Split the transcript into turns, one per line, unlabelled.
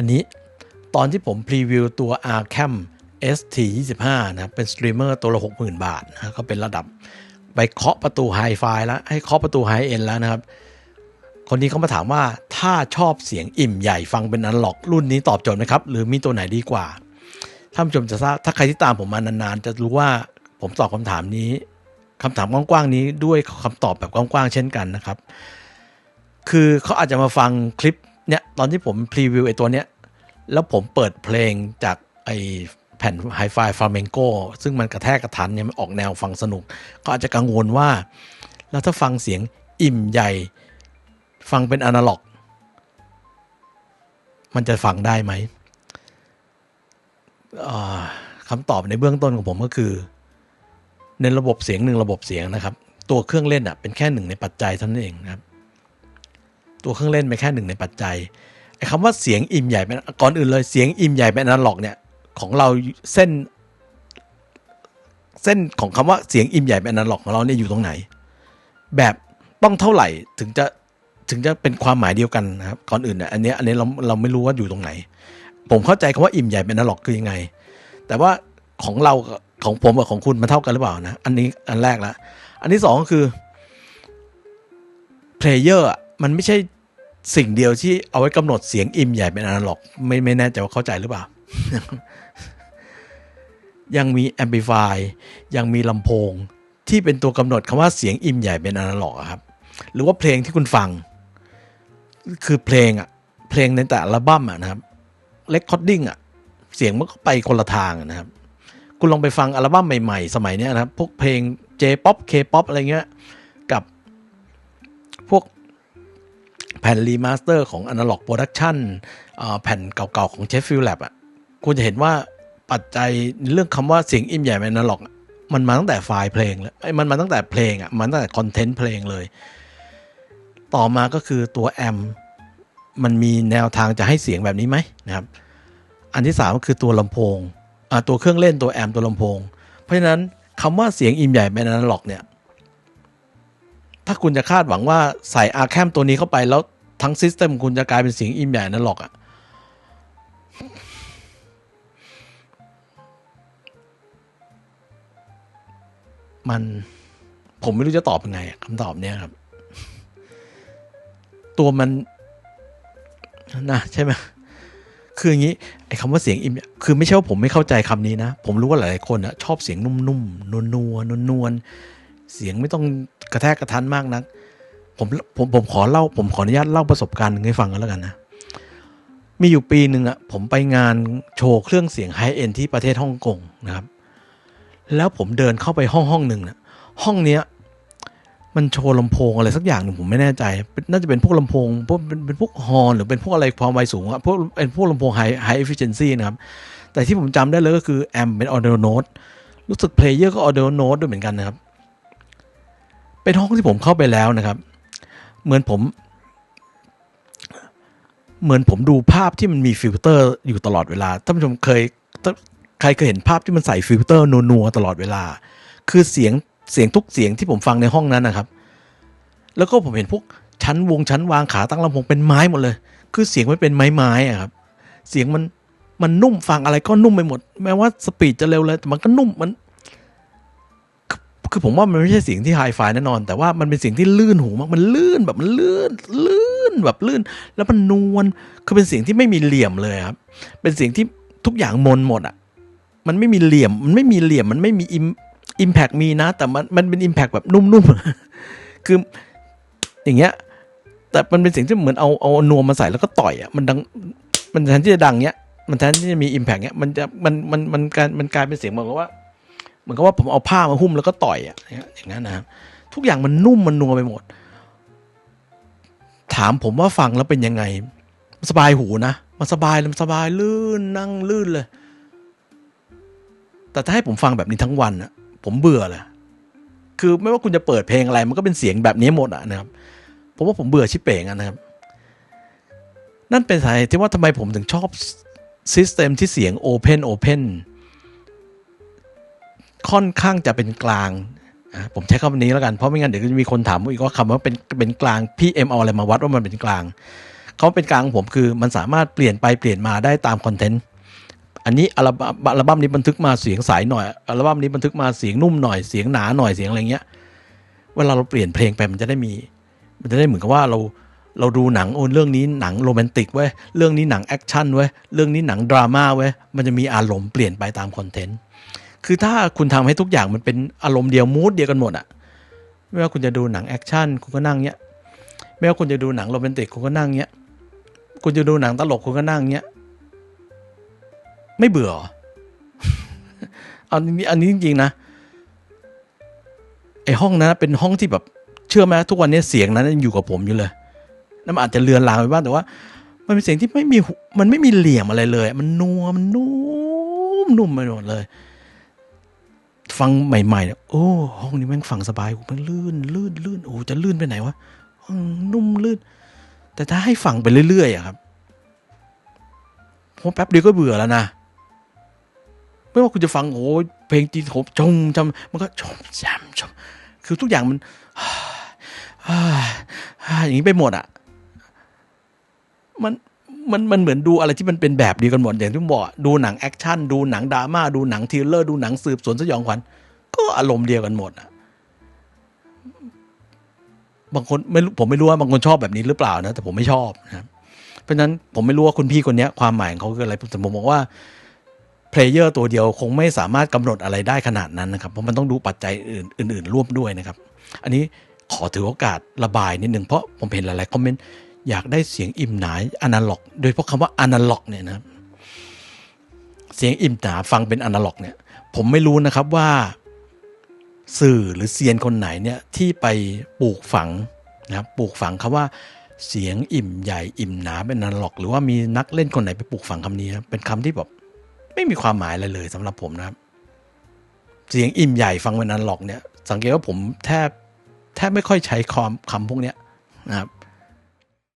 อันนี้ตอนที่ผมพรีวิวตัว Arcam ST 25 นะครับเป็นสตรีมเมอร์ตัวละ 60,000 บาทนะก็เป็นระดับ ไปเคาะประตูไฮไฟแล้วให้เคาะประตูไฮเอ็นแล้วนะครับ คนนี้เขามาถามว่าถ้าชอบเสียงอิ่มใหญ่ฟังเป็นอันล็อกรุ่นนี้ตอบโจทย์ไหมครับ หรือมีตัวไหนดีกว่าท่านผู้ชมจะทราบถ้าใครที่ตามผมมานานๆ จะรู้ว่าผมตอบคำถามนี้คำถามกว้างๆนี้ด้วยคำตอบแบบกว้างๆเช่นกันนะครับ คือเขาอาจจะมาฟังคลิป เนี่ยตอนที่ผมพรีวิวไอ้ตัวเนี้ยแล้วผมเปิดเพลงจากไอแผ่นไฮไฟฟลาเมงโกซึ่งมันกระแทกกระทันเนี่ยมันออกแนวฟังสนุกเขาอาจจะกังวลว่า แล้วถ้าฟังเสียงอิ่มใหญ่ ฟังเป็นอนาล็อก มันจะฟังได้ไหมคำตอบในเบื้องต้นของผมก็คือ ในระบบเสียงหนึ่งระบบเสียงนะครับ ตัวเครื่องเล่นอะเป็นแค่หนึ่งในปัจจัยเท่านั้นเองนะครับ ตัวเครื่องเล่นเป็นแค่หนึ่งในปัจจัยไอ้คำว่าเสียงอิ่มใหญ่เป็นก่อนอื่นเลยเสียงอิ่มใหญ่เป็นอนาล็อกเนี่ยของเราเส้น เส้นของคำว่าเสียงอิ่มใหญ่เป็นอนาล็อกของเราเนี่ยอยู่ตรงไหน แบบต้องเท่าไหร่ถึงจะถึงจะเป็นความหมายเดียวกันนะครับก่อนอื่นเนี่ยอันนี้อันนี้เราเราไม่รู้ว่าอยู่ตรงไหน ผมเข้าใจคำว่าอิ่มใหญ่เป็นอนาล็อกคือยังไง แต่ว่าของเราของผมกับของคุณมันเท่ากันหรือเปล่านะ อันนี้อันแรกละ อันที่สองก็คือเพลเยอร์ มันไม่ใช่สิ่งเดียวที่เอาไว้กำหนดเสียงอิ่มใหญ่เป็นอนาล็อก ไม่ไม่แน่ใจว่าเข้าใจหรือเปล่า ยังมีแอมพลิฟายยังมีลำโพง ที่เป็นตัวกำหนดคำว่าเสียงอิ่มใหญ่เป็นอนาล็อกครับ หรือว่าเพลงที่คุณฟัง คือเพลงอะเพลงในแต่ละบั้มอะนะครับเ e คคอร์ดดิ้งอะเสียงมันก็ไปคนละทางนะครับ คุณลองไปฟังอัลบั้มใหม่ๆ สมัยนี้นะครับ พวกเพลง J-POP K-POP อะไรเงี้ย กับพวก แผ่นรีมาสเตอร์ของ Analog Production แผ่นเก่าๆของ Sheffield Lab อะคุณจะเห็นว่าปัจจัยเรื่องคำว่าเสียงอิ่มใหญ่เป็น Analog อะมันมาตั้งแต่ไฟล์เพลงแล้วมันมาตั้งแต่เพลงอะมันตั้งแต่คอนเทนต์เพลงเลย ต่อมาก็คือตัวแอมมันมีแนวทางจะให้เสียงแบบนี้ไหมนะครับ อันที่สามก็คือตัวลำโพงตัวเครื่องเล่นตัวแอมตัวลำโพง เพราะฉะนั้นคำว่าเสียงอิ่มใหญ่เป็นอนาล็อกเนี่ย ถ้าคุณจะคาดหวังว่าใส่อาร์แคมตัวนี้เข้าไปแล้วทั้งซิสเต็มคุณจะกลายเป็นเสียงอิ่มใหญ่อนาล็อกอะ่ะมันผมไม่รู้จะตอบยังไงคำตอบเนี้ยครับ ตัวมันนะใช่ไหมคืออย่างนี้ไอ้คำว่าเสียงอิ่มคือไม่ใช่ว่าผมไม่เข้าใจคำนี้นะ ผมรู้ว่าหลายๆคนอะชอบเสียงนุ่มๆนวลๆนวลๆเสียงไม่ต้อง กระแทกกระทันมากนัก ผมผมผมขอเล่าผมขออนุญาตเล่าประสบการณ์หนึ่งให้ฟังกันแล้วกันนะ มีอยู่ปีหนึ่งอะผมไปงานโชว์เครื่องเสียงไฮเอ็นที่ประเทศฮ่องกงนะครับ แล้วผมเดินเข้าไปห้องห้องหนึ่งนะห้องเนี้ยมันโชว์ลำโพงอะไรสักอย่างหนึ่งผมไม่แน่ใจ น่าจะเป็นพวกลำโพงพวกเป็นพวกฮอนหรือเป็นพวกอะไรความไวสูงอะพวกเป็นพวกลำโพงไฮไฮเอฟฟิเชนซีนะครับ แต่ที่ผมจำได้เลยก็คือแอมเป็นออเดโนดรู้สึกเพลเยอร์ก็ออเดโนดด้วยเหมือนกันนะครับ เป็นห้องที่ผมเข้าไปแล้วนะครับ เหมือนผม เหมือนผมดูภาพที่มันมีฟิลเตอร์อยู่ตลอดเวลาท่านผู้ชมเคยใครเคยเห็นภาพที่มันใส่ฟิลเตอร์นัวๆตลอดเวลา คือเสียงเสียงทุกเสียงที่ผมฟังในห้องนั้นนะครับ แล้วก็ผมเห็นพวกชั้นวงชั้นวางขาตั้งลำโพงเป็นไม้หมดเลย คือเสียงมันเป็นไม้ไม้อะครับ เสียงมันมันนุ่มฟังอะไรก็นุ่มไปหมด แม้ว่าสปีดจะเร็วเลยแต่มันก็นุ่มมัน คือผมว่ามันไม่ใช่เสียงที่ไฮไฟแน่นอน แต่ว่ามันเป็นเสียงที่ลื่นหูมากมันลื่นแบบมันลื่นลื่นแบบลื่น แล้วมันนวลคือเป็นเสียงที่ไม่มีเหลี่ยมเลยครับ เป็นเสียงที่ทุกอย่างมนหมดอะ มันไม่มีเหลี่ยม มันไม่มีเหลี่ยม มันไม่มีอิมอิมแพกมีนะ แต่มันมันเป็นอิมแพกแบบนุ่มๆ คืออย่างเงี้ย แต่มันเป็นเสียงที่เหมือนเอาเอานวมมาใส่แล้วก็ต่อยอะ มันดัง มันแทนที่จะดังเงี้ย มันแทนที่จะมีอิมแพกเงี้ย มันจะมันมันมันกายมันกลายเป็นเสียงเหมือนกับว่า เหมือนกับว่าผมเอาผ้ามาหุ้มแล้วก็ต่อยอะอย่างนั้นนะครับทุกอย่างมันนุ่มมันนัวไปหมด ถามผมว่าฟังแล้วเป็นยังไง สบายหูนะมันสบายมันสบายลื่นนั่งลื่นเลย แต่ถ้าให้ผมฟังแบบนี้ทั้งวันอะผมเบื่อเลยคือไม่ว่าคุณจะเปิดเพลงอะไร มันก็เป็นเสียงแบบนี้หมดอะนะครับ ผมว่าผมเบื่อชิเป่งอะนะครับ นั่นเป็นสาเหตุที่ว่าทำไมผมถึงชอบซิสเต็มที่เสียง Open Open ค่อนข้างจะเป็นกลางผมใช้คำนี้แล้วกันเพราะไม่งั้นเดี๋ยวจะมีคนถามอีกว่าคำว่าเป็นเป็นกลางพี่เอ็มเอาอะไรมาวัดว่ามันเป็นกลางเขาเป็นกลางของผมคือมันสามารถเปลี่ยนไปเปลี่ยนมาได้ตามคอนเทนต์อันนี้อัลบั้มอัลบั้มนี้บันทึกมาเสียงสายหน่อยอัลบั้มนี้บันทึกมาเสียงนุ่มหน่อยเสียงหนาหน่อยเสียงอะไรเงี้ยเวลาเราเปลี่ยนเพลงไปมันจะได้มี มันจะได้เหมือนกับว่าเราเราดูหนังโอนเรื่องนี้หนังโรแมนติกเว้ยเรื่องนี้หนังแอคชั่นเว้ยเรื่องนี้หนังดราม่าเว้ยมันจะมีอารมณ์เปลี่ยนไปตามคอนเทนต์ คือถ้าคุณทำให้ทุกอย่างมันเป็นอารมณ์เดียวมูดเดียวกันหมดอะไม่ว่าคุณจะดูหนังแอคชั่นคุณก็นั่งเงี้ยไม่ว่าคุณจะดูหนังโรแมนติกคุณก็นั่งเงี้ยคุณจะดูหนังตลกคุณก็นั่งเงี้ยไม่เบื่อเหรออันนี้อันนี้จริงๆนะไอห้องนั้นเป็นห้องที่แบบเชื่อไหมทุกวันนี้เสียงนั้นอยู่กับผมอยู่เลยนั่นอาจจะเลือนลางไปบ้างแต่ว่า มันเป็นเสียงที่ไม่มีมันไม่มีเหลี่ยมอะไรเลย มันนัวมันนุ่มนุ่มไปหมดเลย ฟังใหม่ๆเนี่ยโอ้ ห้องนี้แม่งฟังสบายมันลื่นลื่นลื่นโอ้จะลื่นไปไหนวะนุ่มลื่น แต่ถ้าให้ฟังไปเรื่อยๆอะครับผมแป๊บเดียวก็เบื่อแล้วนะไม่ว่าคุณจะฟังโอ้เพลงจีนผมชมจำมันก็ชมจำชมคือทุกอย่างมันอย่างนี้ไปหมดอะมัน มันมันเหมือนดูอะไรที่มันเป็นแบบเดียวกันหมดอย่างที่ผมบอกดูหนังแอคชั่นดูหนังดราม่าดูหนังทริลเลอร์ดูหนังสืบสวนสยองขวัญก็อารมณ์เดียวกันหมดอะบางคนไม่ผมไม่รู้ว่าบางคนชอบแบบนี้หรือเปล่านะ แต่ผมไม่ชอบนะเพราะฉะนั้นผมไม่รู้ว่าคุณพี่คนนี้ความหมายของเขาคืออะไรแต่ผมบอกว่าเพลเยอร์ตัวเดียวคงไม่สามารถกำหนดอะไรได้ขนาดนั้นนะครับ เพราะมันต้องดูปัจจัยอื่นอื่น ๆ ร่วมด้วยนะครับ อันนี้ขอถือโอกาสระบายนิดหนึ่งเพราะผมเห็นหลายๆคอมเมนต์ อยากได้เสียงอิ่มหนาอนาล็อก โดยเฉพาะคำว่าอนาล็อกเนี่ยนะเสียงอิ่มหนาฟังเป็นอนาล็อกเนี่ยผมไม่รู้นะครับว่าสื่อหรือเซียนคนไหนเนี่ยที่ไปปลูกฝังนะครับปลูกฝังคำว่าเสียงอิ่มใหญ่อิ่มหนาเป็นอนาล็อก หรือว่ามีนักเล่นคนไหนไปปลูกฝังคำนี้นะเป็นคำที่แบบไม่มีความหมายอะไรเลยสำหรับผมนะครับ เสียงอิ่มใหญ่ฟังเป็นอนาล็อกเนี่ยสังเกตว่าผมแทบแทบไม่ค่อยใช้คำคำพวกเนี้ยนะครับ